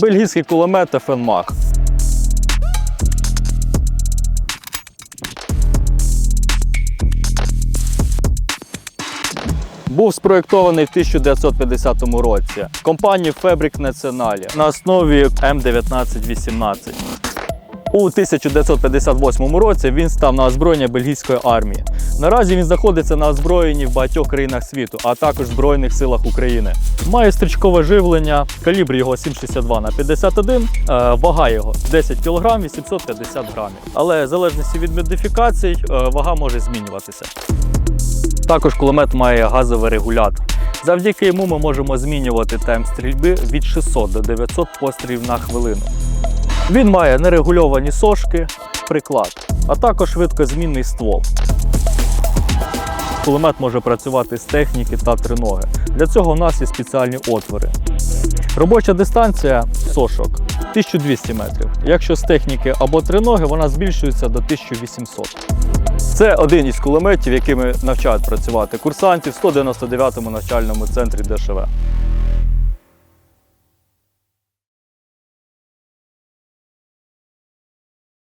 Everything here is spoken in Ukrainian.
Бельгійський кулемет Фенмах. Був спроєктований в 1950 році компанією Fabric Nationale на основі М1918. У 1958 році він став на озброєння бельгійської армії. Наразі він знаходиться на озброєнні в багатьох країнах світу, а також в Збройних силах України. Має стрічкове живлення, калібр його 7,62 на 51, е, вага його 10 кг 850 грамів. Але в залежності від модифікацій е, вага може змінюватися. Також кулемет має газовий регулятор. Завдяки йому ми можемо змінювати темп стрільби від 600 до 900 пострілів на хвилину. Він має нерегульовані сошки, приклад, а також швидкозмінний ствол. Кулемет може працювати з техніки та триноги. Для цього у нас є спеціальні отвори. Робоча дистанція сошок 1200 метрів. Якщо з техніки або триноги, вона збільшується до 1800. Це один із кулеметів, якими навчають працювати курсантів в 199-му навчальному центрі ДШВ.